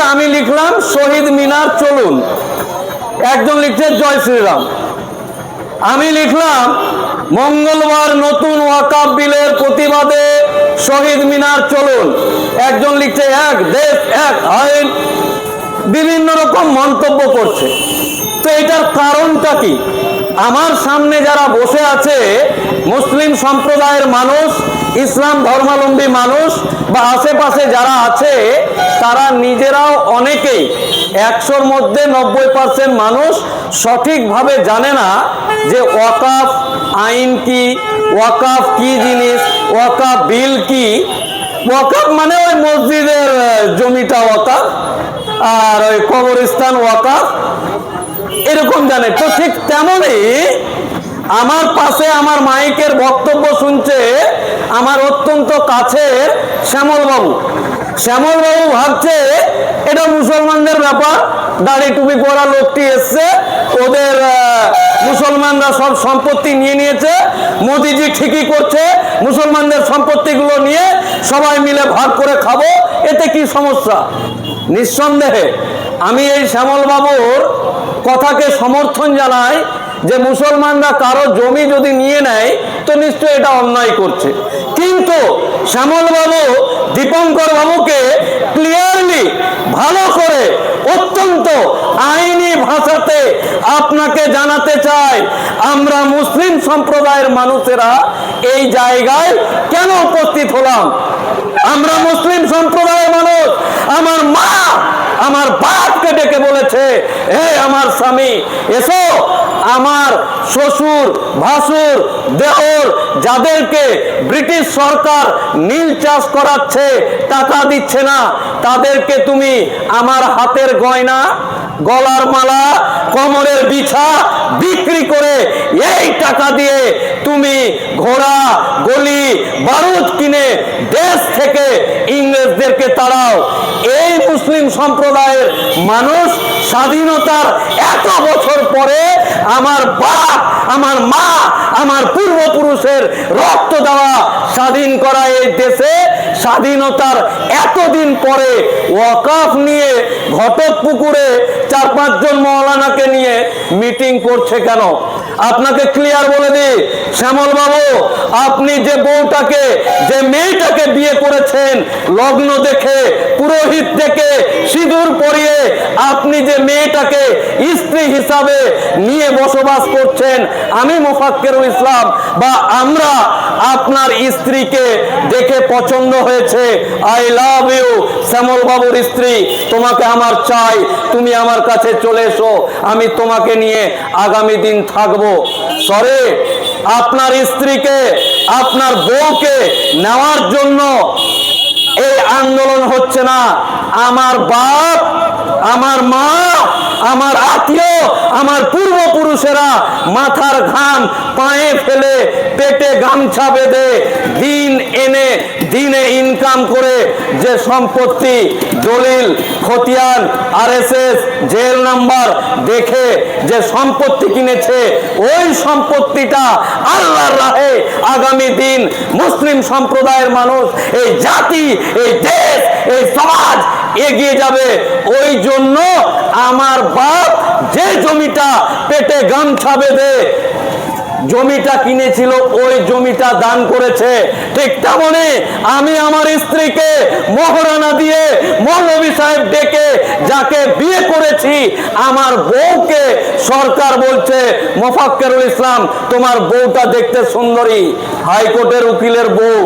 আমি লিখলাম, শহীদ মিনার চলুন। একজন লিখছে, জয় শ্রীরাম। আমি লিখলাম, মঙ্গলবার নতুন ওয়াকাব বিলের প্রতিবাদে শহীদ মিনার চলুন। একজন লিখছে, এক দেশ, এক আইন। বিভিন্ন রকম মন্তব্য করছে। তো এটার কারণটা কি? আমার সামনে যারা বসে আছে, মুসলিম সম্প্রদায়ের মানুষ, ইসলাম ধর্মাবলম্বী মানুষ বা আশেপাশে যারা আছে, তারা নিজেরাও অনেকেই একশোর মধ্যে নব্বই পার্সেন্ট মানুষ সঠিকভাবে জানে না যে ওয়াকাফ আইন কি, ওয়াকাফ কি জিনিস, ওয়াকাফ বিল কি। ওয়াকাফ মানে ওই মসজিদের জমিটা ওয়াকাফ, আর ওই কবরস্থান ওয়াকাফ। এরকম জানে। তো ঠিক তেমনই আমার পাশে আমার মাইকের বক্তব্য শুনছে আমার অত্যন্ত কাছের শ্যামল বাবু শ্যামল বাবু ভাবছে, এটা মুসলমানদের ব্যাপার। দাড়ি টুপি পরা লোকটি এসছে। ওদের মুসলমানরা সব সম্পত্তি নিয়ে নিয়েছে। মোদিজি ঠিকই করছে। মুসলমানদের সম্পত্তিগুলো নিয়ে সবাই মিলে ভাগ করে খাব। এতে কি সমস্যা? নিঃসন্দেহে আমি এই শ্যামল বাবুর কথাকে সমর্থন জানায় যে মুসলমানরা কারও জমি যদি নিয়ে নেয়, তো নিশ্চয়ই এটা অন্যায় করছে। কিন্তু শ্যামল বাবু দীপঙ্কর বাবুকে ক্লিয়ারলি ভালো করে অত্যন্ত আইনি ভাষাতে আপনাকে জানাতে চাই, আমরা মুসলিম সম্প্রদায়ের মানুষেরা এই জায়গায় কেন উপস্থিত হলাম? আমরা মুসলিম সম্প্রদায়ের মানুষ, আমার মা আমার বাপকে ডেকে বলেছে হে আমার স্বামী, এসো, আমার শ্বশুর, ভাসুর, দেওর, যাদেরকে ব্রিটিশ সরকার নীল চাষ করাচ্ছে, টাকা দিচ্ছে না, তাদেরকে তুমি আমার হাতের গয়না, গলার মালা, কোমরের বিছা বিক্রি করে এই টাকা দিয়ে তুমি ঘোড়া, গলি, বারুদ কিনে দেশ থেকে ইংরেজদেরকে তাড়াও। মুসলিম সম্প্রদায়ের মানুষ স্বাধীনতার এত বছর পরে আমার বাপ, আমার মা, আমার পূর্বপুরুষের রক্ত দেওয়া স্বাধীন করা এই দেশে স্বাধীনতার এতদিন পরে ওয়াকাফ নিয়ে ঘটক পুকুরে চার পাঁচজন মৌলানাকে নিয়ে মিটিং করছে কেন? আপনাকে ক্লিয়ার বলে দিই, শ্যামল বাবু, আপনি যে বউটাকে, যে মেয়েটাকে বিয়ে করেছেন, লগ্ন দেখে, পুরোহিত দেখে, সিঁদুর পরিয়ে আপনি যে মেয়েটাকে স্ত্রী হিসাবে নিয়ে বসবাস করছেন, আমি মোফাক্কেরুল ইসলাম বা আমরা আপনার স্ত্রীকে দেখে পছন্দ হয়েছে। আই লাভ ইউ শ্যামল বাবুর স্ত্রী, তোমাকে আমার চাই, তুমি আমার কাছে চলে এসো, আমি তোমাকে নিয়ে আগামী দিন থাকব। সরে আপনার স্ত্রীকে, আপনার বউকে নেওয়ার জন্য এই আন্দোলন হচ্ছে না। আমার বাপ, আমার মা, আমার আত্মীয়, আমার পূর্বপুরুষেরা মাথার ঘাম পায়ে ফেলে পেটে গামছা বেঁধে দিন এনে দিনে ইনকাম করে যে সম্পত্তি, দলিল, খতিয়ান, আরএসএস, জেল নাম্বার দেখে যে সম্পত্তি কিনেছে, ওই সম্পত্তিটা আল্লাহর রাহে আগামী দিন মুসলিম সম্প্রদায়ের মানুষ, এই জাতি, এই দেশ, এই সমাজ এগিয়ে যাবে। ওই জন্য আমার বাপ যে জমিটা পেটে গামছা বেঁধে জমিটা কিনেছিল, ওই জমিটা দান করেছে। ঠিক তেমনি আমি আমার স্ত্রীকে মহারানা দিয়ে মৌলবী সাহেব ডেকে যাকে বিয়ে করেছি, আমার বউকে সরকার বলছে, মোফাক্কেরুল ইসলাম, তোমার বউটা দেখতে সুন্দরী, হাইকোর্টের উকিলের বউ।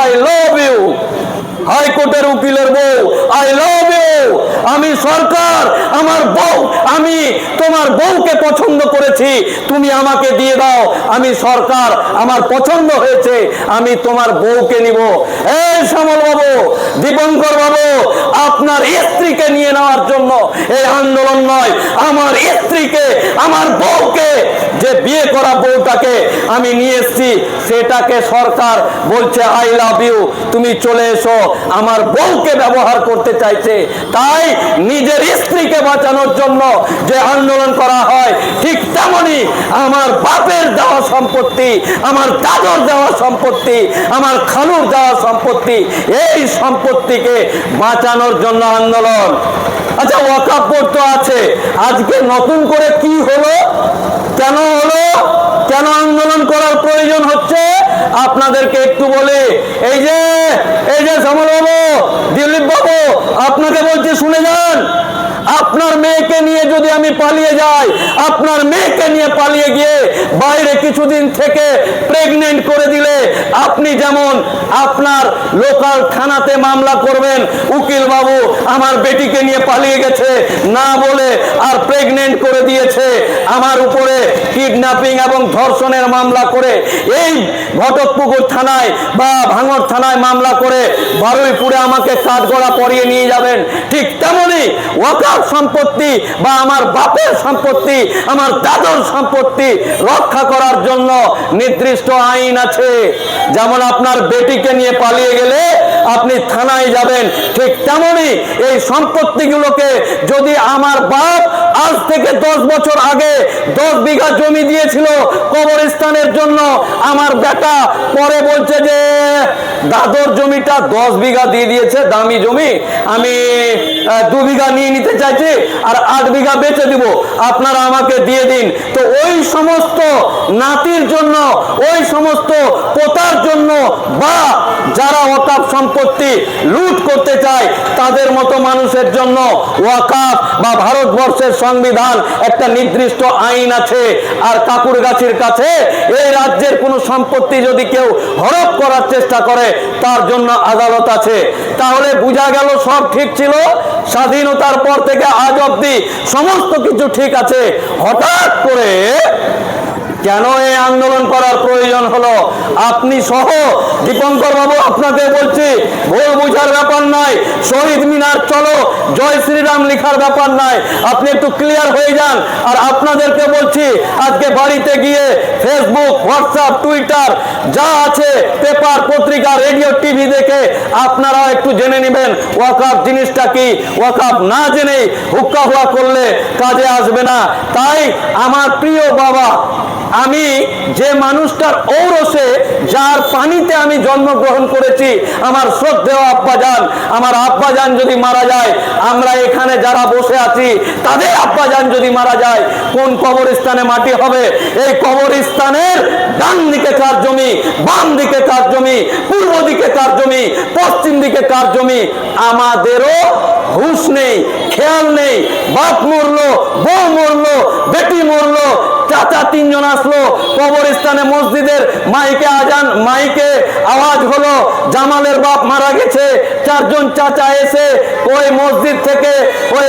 আই লাভ ইউ হাইকোর্টের উকিলের বউ আই লাভ ইউ আমি সরকার, আমার বউ, আমি তোমার বউকে পছন্দ করেছি, তুমি আমাকে দিয়ে দাও। আমি সরকার, আমার পছন্দ হয়েছে, আমি তোমার বউকে নিব। এই শ্যামল বাবু, দীপঙ্কর বাবু, আপনার স্ত্রীকে নিয়ে নেওয়ার জন্য এই আন্দোলন নয়। আমার স্ত্রীকে, আমার বউকে যে বিয়ে করা বউটাকে আমি নিয়ে এসেছি, সেটাকে সরকার বলছে আই লাভ ইউ তুমি চলে এসো। আমার বউকে ব্যবহার করতে চাইছে। তাই নিজের স্ত্রীকে বাঁচানোর জন্য যে আন্দোলন করা হয়, ঠিক তেমনি আমার বাপের দেওয়া সম্পত্তি, আমার দাদর দেওয়া সম্পত্তি, আমার খালুর দেওয়া সম্পত্তি, এই সম্পত্তিকে বাঁচানোর জন্য আন্দোলন। আচ্ছা ওয়াকাপ তো আছে। আজকে নতুন করে কি হলো? কেন হলো? কেন আন্দোলন করার প্রয়োজন হচ্ছে? আপনাদেরকে একটু বলে, এই যে এই যে সমর বাবু, দিলীপ বাবু, আপনাকে বলছি শুনে যান। আপনার মেয়েকে নিয়ে যদি আমি পালিয়ে যাই, আপনার মেয়েকে নিয়ে পালিয়ে গিয়ে বাইরে কিছুদিন থেকে প্রেগনেন্ট করে দিলে আপনি যেমন আপনার লোকাল থানাতে মামলা করবেন, উকিল বাবু আমার বেটিকে নিয়ে পালিয়ে গেছে, না বলে আর প্রেগনেন্ট করে দিয়েছে, আমার উপরে কিডন্যাপিং এবং ধর্ষণের মামলা করে এই ঘটকপুকুর থানায় বা ভাঙর থানায় মামলা করে বারুইপুরে আমাকে কাঠগড়া পরিয়ে নিয়ে যাবেন। ঠিক তেমনি ওয়াকার সম্পত্তি বা আমার বাপের সম্পত্তি, আমার দাদর সম্পত্তি রক্ষা করার জন্য নির্দিষ্ট আইন আছে। যেমন আপনার বেটিকে নিয়ে পালিয়ে গেলে আপনি থানায় যাবেন, ঠিক তেমনি এই সম্পত্তিগুলোকে যদি আমার বাপ আজ থেকে দশ বছর আগে দশ বিঘা জমি দিয়েছিল কবরস্থানের জন্য, আমার বেটা পরে বলছে যে, দাদর জমিটা দশ বিঘা দিয়ে দিয়েছে, দামি জমি, আমি দু বিঘা নিয়ে নিতে চাইছি আর আট বিঘা বেচে দিব, আপনারা আমাকে দিয়ে দিন। তো ওই সমস্ত নাতির জন্য, ওই সমস্ত পোতার জন্য বা যারা অতাপ ওয়াকাফ সম্পত্তি লুট করতে চায়, তাদের মতো মানুষের জন্য ওয়াকাফ বা ভারতবর্ষের সংবিধান একটা নির্দিষ্ট আইন আছে। আর কাকুরগাছির কাছে এই রাজ্যের কোনো সম্পত্তি যদি কেউ হরপ করার চেষ্টা করে, তার জন্য আদালত আছে। তাহলে বোঝা গেল সব ঠিক ছিল? স্বাধীনতার পর থেকে আজ অব্দি সমস্ত কিছু ঠিক আছে। হঠাৎ করে কেন এই আন্দোলন করার প্রয়োজন হলো? আপনি সহ দীপঙ্কর বাবু, আপনাকে বলছি, ভুল বুঝার ব্যাপার নাই। শহীদ মিনার, চলো। জয় শ্রীরাম লেখার ব্যাপার নাই। আপনি একটু ক্লিয়ার হয়ে যান। আর আপনাদেরকে বলছি, আজকে বাড়িতে গিয়ে ফেসবুক হোয়াটসঅ্যাপ টুইটার যা আছে পেপার পত্রিকা রেডিও টিভি দেখে আপনারা একটু জেনে নেবেন ওয়াকাপ জিনিসটা কি? ওয়াকাপ না জেনেই হুক্কা হুয়া করলে কাজে আসবে না। তাই আমার প্রিয় বাবা আমি যে মানুষটার ঔরসে, যার পানিতে আমি জন্মগ্রহণ করেছি, আমার শ্রদ্ধেয় আব্বাজান, আমার আব্বাজান যদি মারা যায়, আমরা এখানে যারা বসে আছি, তাদের আব্বাজান যদি মারা যায়, কোন কবরস্থানে মাটি হবে? এই কবরস্থানের ডান দিকে কার জমি, বাম দিকে কার জমি, পূর্ব দিকে কার জমি, পশ্চিম দিকে কার জমি, আমাদেরও হুঁশ নেই, খেয়াল নেই, বাপ মরলো, বউ মরলো, বেটি মরলো চাচা তিনজন আসলো। কবরস্থানে মসজিদের মাইকে আজান, মাইকে আওয়াজ হলো, জামালের বাপ মারা গেছে। চারজন চাচা এসে ওই মসজিদ থেকে ওই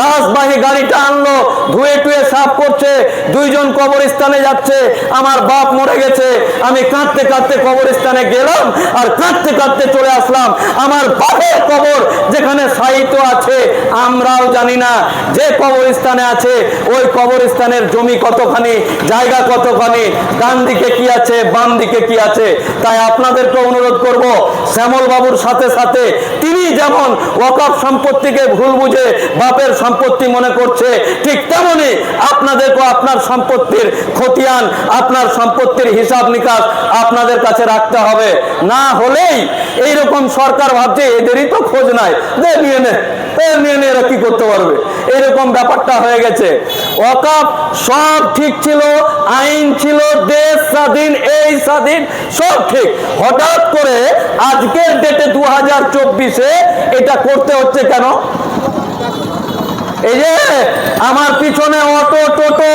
লাশবাহী গাড়িটা আনলো, ধুয়ে টুয়ে সাফ করছে। দুইজন কবরস্থানে যাচ্ছে, আমার বাপ মরে গেছে। আমি কাঁদতে কাঁদতে কবরস্থানে গেলাম আর কাঁদতে কাঁদতে চলে আসলাম। আমার বাপের কবর যেখানে সাহিত্য আছে, আমরাও জানি না। যে কবরস্থানে আছে, ওই কবরস্থানের জমি কতখানি, জায়গা কতখানি, ডান দিকে কি আছে, বাম দিকে কি আছে? তাই আপনাদেরকে অনুরোধ করব, শ্যামল বাবুর সাথে সাথে তিনি যেমন ওয়াকফ সম্পত্তিকে ভুল বুঝে বাপের সম্পত্তি মনে করছে, ঠিক তেমনি আপনাদেরকে আপনার সম্পত্তির খতিয়ান, আপনার সম্পত্তির হিসাব নিকাশ আপনাদের কাছে রাখতে হবে। না হলেই এইরকম সরকার ভাবছে, এদেরই তো খোঁজ নাই। দে, নিয়ে নে। নিয়ে নে, এরা কি করতে পারবে? এরকম ব্যাপারটা হয়ে গেছে। ওয়াকাফ সব ঠিক ছিল, আইন ছিল, দেশ স্বাধীন, এই স্বাধীন, সব ঠিক। হঠাৎ করে আজকের ডেটে দু হাজার চব্বিশে এটা করতে হচ্ছে কেন? এই যে আমার পিছনে অটো, টোটো,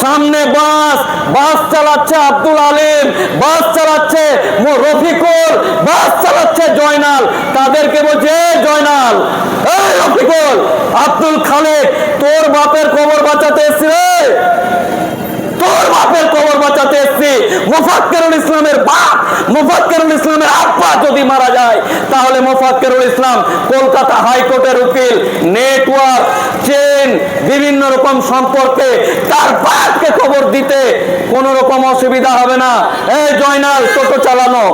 সামনে বাস বাস চালাচ্ছে আব্দুল আলিম, বাস চালাচ্ছে মো- রফিকুল বাস চালাচ্ছে জয়নাল তাদেরকে বলছে জয়নাল আব্দুল খালেক তোর বাপের কবর বাঁচাতে এসছে তোর বাপের কবর বাঁচাতে এসছি মোফাক্কেরুল ইসলামের বাপ, মোফাক্কেরুল ইসলামের আব্বা যদি মারা যায়, তাহলে মোফাক্কেরুল ইসলাম কলকাতা হাইকোর্টের উকিল, নেটওয়ার্ক, চেন, বিভিন্ন রকম সম্পর্কে তার বাপকে খবর দিতে কোনো রকম অসুবিধা হবে না। এই জয়নাল, টোটো চালানো।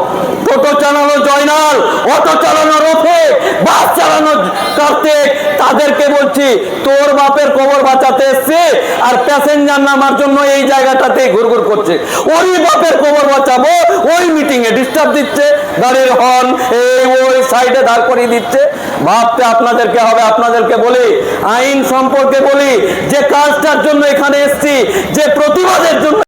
টোটো চালানো জয়নাল, অটো চালানো রফে বাস চালানো কার্তিক। তাদেরকে বলছি, তোর বাপের কবর বাঁচাতে এসছে আর প্যাসেঞ্জার নামার জন্য এই জায়গাটাতে ঘুরঘুর করছে। ওই বাপের কবর বাঁচাবো। ওই মিটিং এ ডিস্টার্ব দিচ্ছে, গাড়ির হর্ন এই ওই সাইডে দাঁড় করিয়ে দিচ্ছে। ভাবতে আপনাদেরকে হবে? আপনাদেরকে বলি, আইন সম্পর্কে বলি, যে কাজটার জন্য এখানে এসছি, যে প্রতিবাদের জন্য